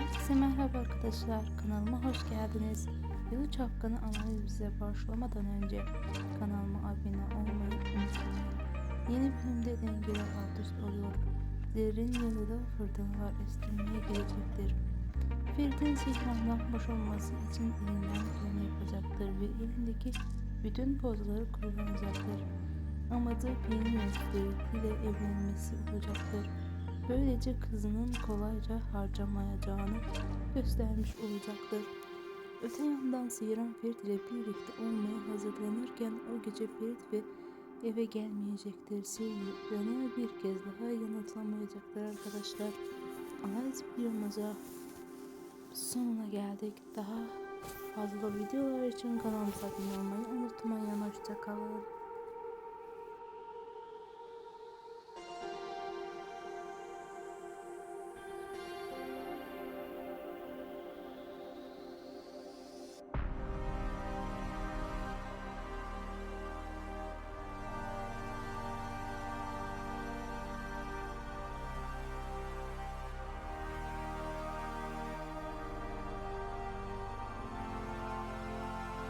Herkese merhaba arkadaşlar. Kanalıma hoş geldiniz. Yalı Çapkını analize başlamadan önce kanalıma abone olmayı unutmayın. Yeni bölümde dengeler alt üst oluyor. Derin yalıda fırtınalar estirmeye gelecektir. Ferit'in Sihran'dan boşanması için elinden geleni yapacaktır ve elindeki bütün pozları kullanacaktır. Amadı Pelin Ferit ile evlenmesi olacaktır. Böylece kızının kolayca harcamayacağını göstermiş olacaktır. Öte yandan Seyran Ferit ile birlikte olmaya hazırlanırken o gece Ferit ve eve gelmeyecektir. Seyran'ı bir kez daha yanıltamayacaktır arkadaşlar. Analiz videomuza sonuna geldik. Daha fazla videolar için kanalımıza abone olmayı unutmayın. Hoşçakalın.